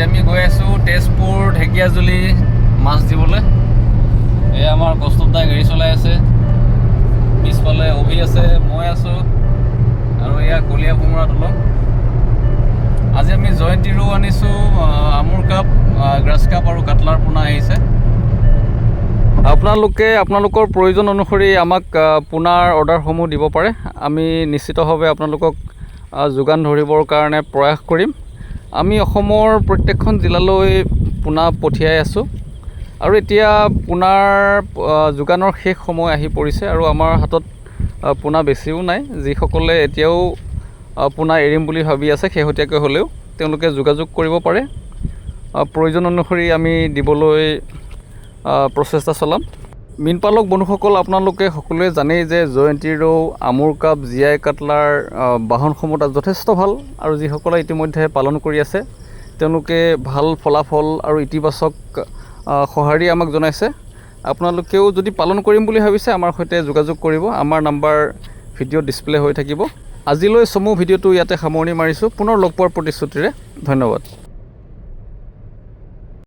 আজি আমি গৈ আছোঁ তেজপুৰ ঢেকীয়াজুলি মাছ দিবলৈ। এয়া আমাৰ কষ্টবদাই গাড়ী চলাই আছে। পিছফালে অভি আছে মই আছোঁ। আৰু এয়া কলীয়া কোমোৰা দলং। আজি আমি জয়ন্তীৰো আনিছোঁ আমুৰ কাপ গ্ৰাছ কাপ আৰু কাটলাৰ পোনা আহিছে। আপোনালোকে আপোনালোকৰ প্ৰয়োজন অনুসৰি আমাক পোনাৰ অৰ্ডাৰসমূহ দিব পাৰে। আমি নিশ্চিতভাৱে আপোনালোকক যোগান ধৰিবৰ কাৰণে প্ৰয়াস কৰিম। আমি অসমৰ প্ৰত্যেকখন জিলালৈ পোনা পঠিয়াই আছোঁ। আৰু এতিয়া পোনাৰ যোগানৰ শেষ সময় আহি পৰিছে আৰু আমাৰ হাতত পোনা বেছিও নাই। যিসকলে এতিয়াও পোনা এৰিম বুলি ভাবি আছে শেহতীয়াকৈ হ'লেও তেওঁলোকে যোগাযোগ কৰিব পাৰে। প্ৰয়োজন অনুসৰি আমি দিবলৈ প্ৰচেষ্টা চলাম। মীনপালক বন্ধুসকল আপোনালোকে সকলোৱে জানেই যে জয়ন্তী ৰৌ আমুৰ কাপ জীয়াই কাটলাৰ আহ, বাহনসমূহ তাত যথেষ্ট ভাল আৰু যিসকলে ইতিমধ্যে পালন কৰি আছে তেওঁলোকে ভাল ফলাফল আৰু ইতিবাচক সঁহাৰি আমাক জনাইছে। আপোনালোকেও যদি পালন কৰিম বুলি ভাবিছে আমাৰ সৈতে যোগাযোগ কৰিব। আমাৰ নাম্বাৰ ভিডিঅ'ত ডিছপ্লে হৈ থাকিব। আজিলৈ চমু ভিডিঅ'টো ইয়াতে সামৰণি মাৰিছোঁ। পুনৰ লগ পোৱাৰ প্ৰতিশ্ৰুতিৰে ধন্যবাদ।